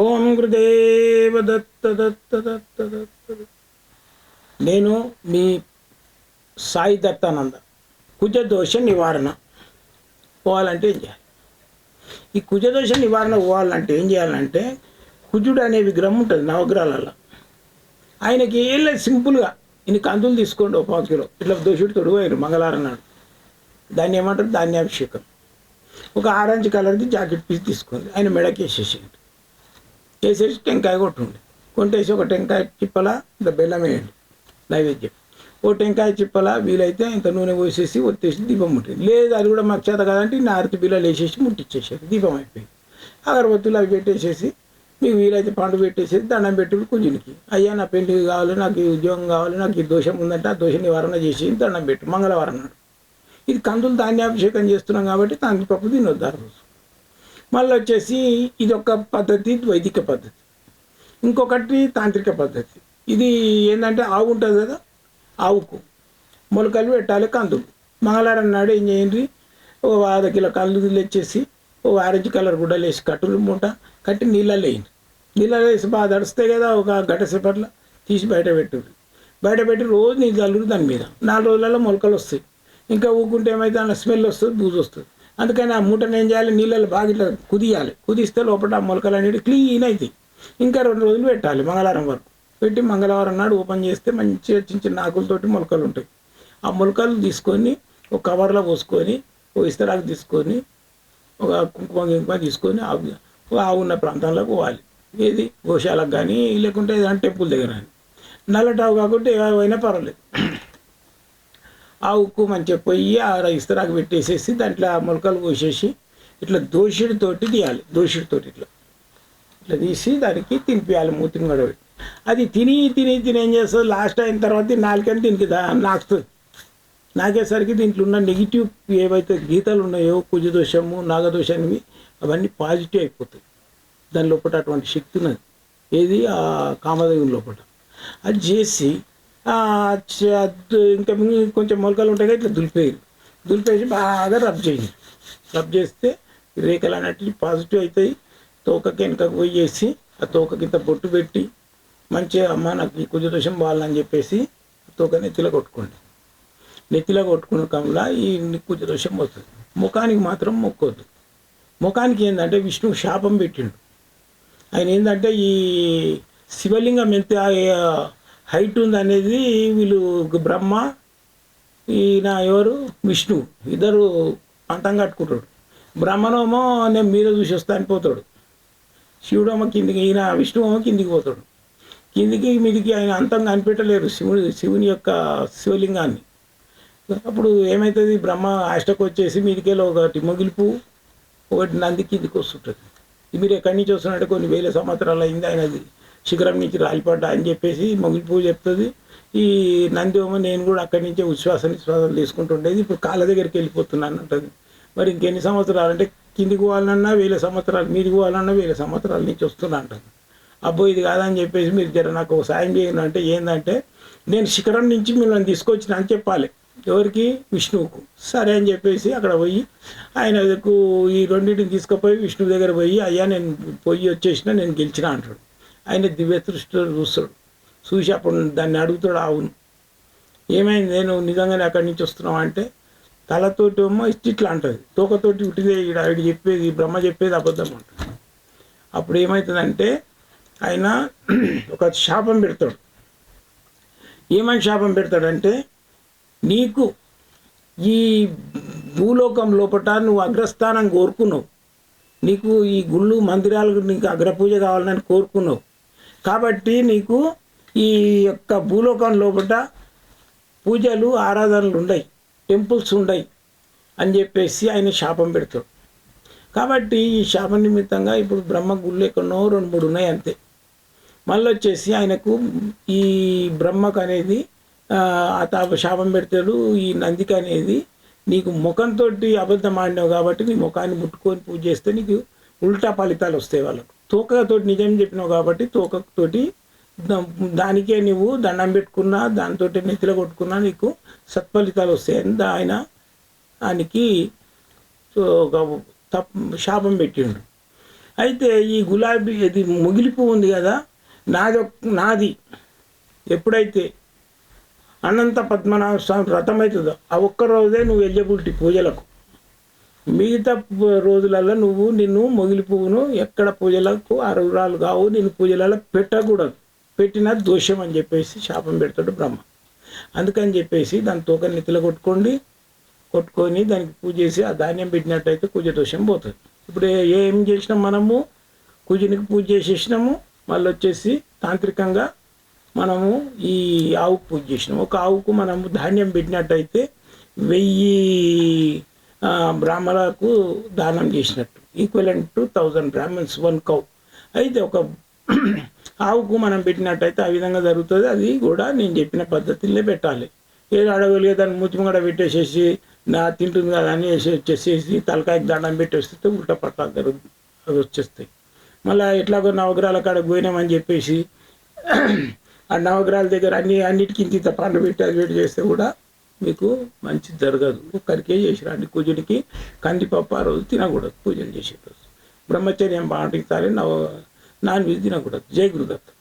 ఓం గురుదేవ దత్త దత్త దత్త దత్త నేను మీ సాయి దత్తానంద. కుజదోష నివారణ పోవాలంటే ఏం చేయాలి? ఈ కుజదోష నివారణ పోవాలంటే ఏం చేయాలంటే కుజుడు అనే విగ్రహం ఉంటుంది నవగ్రహాలలో. ఆయనకి ఏం లేదు సింపుల్గా ఇన్ని కందులు తీసుకోండి ఒక పావు కిలో. ఇట్లా దోషుడు తొడుగు మంగళవారం నాడు. దాన్ని ఏమంటారు? ధాన్యాభిషేకం. ఒక ఆరెంజ్ కలర్ది జాకెట్ పీస్ తీసుకోండి. ఆయన మెడకి చేసేసి టెంకాయ కొట్టుండి. కొంటేసి ఒక టెంకాయ చిప్పల ఇంత బెల్లం వేయండి. నైవేద్యం. ఓ టెంకాయ చిప్పల వీలైతే ఇంత నూనె పోసేసి ఒత్తేసి దీపం ముట్టింది. లేదు అది కూడా మాకు చేత కదంటే ఈ ఆరతి బిల్లలు వేసేసి ముట్టించేసేది దీపం అయిపోయింది. అగరబత్తులు అవి పెట్టేసేసి మీకు వీలైతే పండు పెట్టేసేసి దండం పెట్టి కుజునికి అయ్యా నా పెళ్ళి కావాలి నాకు ఈ ఉద్యోగం కావాలి నాకు ఈ దోషం ఉందంటే ఆ దోష నివారణ చేసి దండం పెట్టు. మంగళవారం నాడు. ఇది కందులు ధాన్యాభిషేకం చేస్తున్నాం కాబట్టి తాంత్రిపప్పు తినొద్దు ఆ రోజు. మళ్ళీ వచ్చేసి ఇది ఒక పద్ధతి వైదిక పద్ధతి. ఇంకొకటి తాంత్రిక పద్ధతి. ఇది ఏంటంటే ఆవు ఉంటుంది కదా ఆవుకు. మొలకలు పెట్టాలి కందులు. మంగళవారం నాడు ఏం చేయండి ఓ అర్ధ కిలో కందులు తెచ్చేసి ఓ ఆరెంజ్ కలర్ గుడ్డలు వేసి కట్టులు మూట కట్టి నీళ్ళలో వేయండి నీళ్ళలో వేసి బాగా తడుస్తాయి కదా ఒక గంట సేపట్లో తీసి బయట పెట్టుడు. బయట పెట్టి రోజు నీళ్ళు చల్లురు దాని మీద. నాలుగు రోజులలో మొలకలు వస్తాయి. ఇంకా ఊకుంటే ఏమైతే అన్న స్మెల్ వస్తుంది బూజు వస్తుంది. అందుకని ఆ మూటను ఏం చేయాలి నీళ్ళలో బాగా ఇట్లా కుదియాలి. కుదిస్తే లోపల ఆ మొలకలు అనేవి క్లీన్ అవుతాయి ఇంకా రెండు రోజులు పెట్టాలి మంగళవారం వరకు. పెట్టి మంగళవారం నాడు ఓపెన్ చేస్తే మంచిగా చిన్న చిన్న ఆకులతోటి మొలకలు ఉంటాయి. ఆ మొలకలు తీసుకొని ఒక కవర్లో పోసుకొని ఓ ఇస్తరాకు తీసుకొని ఒక కుంకుమ గింకుమ తీసుకొని ఆవు ఉన్న ప్రాంతంలో పోవాలి. ఏది? గోశాలకు కానీ లేకుంటే ఏదైనా టెంపుల్ దగ్గర కానీ. నల్లటావు కాకుంటే ఏమైనా పర్వాలేదు. ఆవుకు మంచిగా పొయ్యి ఆ ఇస్తరాకు పెట్టేసేసి దాంట్లో ఆ మొలకలు పోసేసి ఇట్లా దోషుడితోటి తీయాలి దోషుడితోటి ఇట్లా. ఇట్లా తీసి దానికి తినిపించాలి మూతిని గొడవ అది తిని తిని తిని ఏం చేస్తుంది లాస్ట్ అయిన తర్వాత నాలుకని దీనికి నాకుతుంది. నాకేసరికి దీంట్లో ఉన్న నెగిటివ్ ఏవైతే గీతలు ఉన్నాయో కుజదోషము నాగదోషానివి అవన్నీ పాజిటివ్ అయిపోతాయి. దాని లోపల అటువంటి శక్తి ఉన్నది. ఏది? ఆ కామదేవుని లోపల. అది చేసి ఇంకా కొంచెం మొలకలు ఉంటాయి ఇట్లా దులిపేయాలి దులిపేసి బాగా రబ్ చేయండి. రబ్ చేస్తే రేఖలు అన్నట్లు పాజిటివ్ అవుతాయి. తోకకి వెనకకు పోయేసి ఆ తోక కింద బొట్టు పెట్టి మంచిగా అమ్మ నాకు ఈ కుజదోషం బాగాలని చెప్పేసి తోక నెత్తిలో కొట్టుకోండి. నెత్తిలో కొట్టుకున్న కమలా ఈ కుజ దోషం వస్తుంది ముఖానికి మాత్రం మొక్కొద్దు. ముఖానికి ఏంటంటే విష్ణువు శాపం పెట్టిండు. ఆయన ఏంటంటే ఈ శివలింగం ఎంత హైట్ ఉంది అనేది వీళ్ళు బ్రహ్మ ఈయన ఎవరు? విష్ణు. ఇద్దరు పంతం కట్టుకుంటాడు బ్రహ్మనేమో నేను మీద చూసి వస్తాను అని పోతాడు. శివుడమ్మ కిందికి ఈయన విష్ణువమ్మ కిందికి పోతాడు. కిందికి మీదికి ఆయన అంతం కనిపెట్టలేరు శివుడు శివుని యొక్క శివలింగాన్ని. అప్పుడు ఏమవుతుంది బ్రహ్మ అష్టకు వచ్చేసి మీదికెళ్ళి ఒకటి మొగిలి ఒకటి నంది కిందికి వస్తుంటుంది. మీరు ఎక్కడి నుంచి వస్తున్నట్టు కొన్ని వేల సంవత్సరాలు అయింది ఆయనది. శిఖరం నుంచి రాలిపడ్డా అని చెప్పేసి మొగిలి పువ్వు చెప్తుంది. ఈ నందివమ్మ నేను కూడా అక్కడి నుంచే ఉచ్ఛ్వాస నిశ్వాసాలు తీసుకుంటుండేది. ఇప్పుడు కాళ్ళ దగ్గరికి వెళ్ళిపోతున్నాను అంటుంది. మరి ఇంకెన్ని సంవత్సరాలు? అంటే కిందికి పోవాలన్నా వేల సంవత్సరాలు మీదికి పోవాలన్నా వేల సంవత్సరాల నుంచి వస్తున్నా అంటుంది. అబ్బో ఇది కాదని చెప్పేసి మీరు జర నాకు ఒక సాయం చేయండి అంటే ఏంటంటే నేను శిఖరం నుంచి మిమ్మల్ని తీసుకొచ్చిన అని చెప్పాలి. ఎవరికి? విష్ణువుకు. సరే అని చెప్పేసి అక్కడ పోయి ఆయనకు ఈ రెండింటిని తీసుకుపోయి విష్ణువు దగ్గర పోయి అయ్యా నేను పోయి వచ్చేసిన నేను గెలిచిన అంటాడు. ఆయన దివ్య దృష్టిలో చూస్తాడు. చూసి అప్పుడు దాన్ని అడుగుతాడు అవును ఏమైంది? నేను నిజంగానే అక్కడి నుంచి వస్తున్నావు? అంటే తలతోటి ఏమో ఇట్లా అంటుంది. తోకతోటి ఉట్టిదే ఈడ ఆవిడ చెప్పేది బ్రహ్మ చెప్పేది అబద్ధం అంటుంది అప్పుడు ఏమవుతుందంటే ఆయన ఒక శాపం పెడతాడు. ఏమని శాపం పెడతాడంటే నీకు ఈ భూలోకం లోపట నువ్వు అగ్రస్థానం కోరుకున్నావు. నీకు ఈ గుళ్ళు మందిరాలకు నీకు అగ్రపూజ కావాలని కోరుకున్నావు. కాబట్టి నీకు ఈ యొక్క భూలోకం లోపట పూజలు ఆరాధనలు ఉండయి. టెంపుల్స్ ఉండయి అని చెప్పేసి ఆయన శాపం పెడతాడు. కాబట్టి ఈ శాప నిమిత్తంగా ఇప్పుడు బ్రహ్మ గుళ్ళు ఎక్కడో రెండు మూడు ఉన్నాయి అంతే. మళ్ళీ వచ్చేసి ఆయనకు ఈ బ్రహ్మకు అనేది ఆ, శాపం పెడతాడు. ఈ నందికి అనేది నీకు ముఖంతో అబద్ధం ఆడినావు కాబట్టి నీ ముఖాన్ని ముట్టుకొని పూజ చేస్తే నీకు ఉల్టా ఫలితాలు వస్తాయి వాళ్ళకు. తోకతోటి నిజం చెప్పినావు కాబట్టి తోకతోటి దానికే నువ్వు దండం పెట్టుకున్నా దాంతో నెత్తిలో కొట్టుకున్నా నీకు సత్ఫలితాలు వస్తాయి. అని ఆయన ఆయనకి ఒక తప్ శాపం పెట్టిండు. అయితే ఈ గులాబీ ఇది ముగిలి ఉంది కదా నాది నాది ఎప్పుడైతే అనంత పద్మనాభ స్వామి వ్రతం అవుతుందో ఆ ఒక్క రోజే నువ్వు ఎలిజిబిలిటీ పూజలకు. మిగతా రోజులలో నువ్వు నిన్ను మొగిలి పువ్వును ఎక్కడ పూజలకు అర్హురాలు కావు నేను పూజలలో పెట్టకూడదు. పెట్టిన దోషం అని చెప్పేసి శాపం పెడతాడు బ్రహ్మ. అందుకని చెప్పేసి దాని తోక నెత్తిలో కొట్టుకోండి కొట్టుకొని దానికి పూజ చేసి ఆ ధాన్యం పెట్టినట్టయితే కుజ దోషం పోతుంది. ఇప్పుడు ఏం చేసినాం మనము? కుజునికి పూజ చేసేసినాము మళ్ళీ వచ్చేసి తాంత్రికంగా మనము ఈ ఆవుకు పూజ చేసినాం ఒక ఆవుకు మనము ధాన్యం పెట్టినట్టయితే వెయ్యి బ్రాహ్మణులకు దానం చేసినట్టు. Equivalent to thousand Brahmans one cow అయితే ఒక ఆవుకు మనం పెట్టినట్టయితే ఆ విధంగా జరుగుతుంది. అది కూడా నేను చెప్పిన పద్ధతిలో పెట్టాలి. ఏదో అడగలిగే దాన్ని మూతిమగడ పెట్టేసేసి నా తింటుంది కదా అని వేసి వచ్చేసేసి తలకాయకి దండం పెట్టి వస్తే ఉల్టా పట్టాలు జరుగుతుంది అవి వచ్చేస్తాయి. మళ్ళీ ఎట్లాగో నవగ్రహాల కాడ పోయినామని చెప్పేసి ఆ నవగ్రహాల దగ్గర అన్ని అన్నిటికీ ఇంత పండు పెట్టి అది పెట్టి చేస్తే కూడా మీకు మంచి జరగదు. ఒక్కరికే చేసిరు అన్ని కుజుడికి కందిపప్పు ఆ రోజు తినకూడదు పూజలు చేసే రోజు బ్రహ్మచర్యం పాటించాలి నవ నాన్ వెజ్ తినకూడదు. జయగురుదత్తం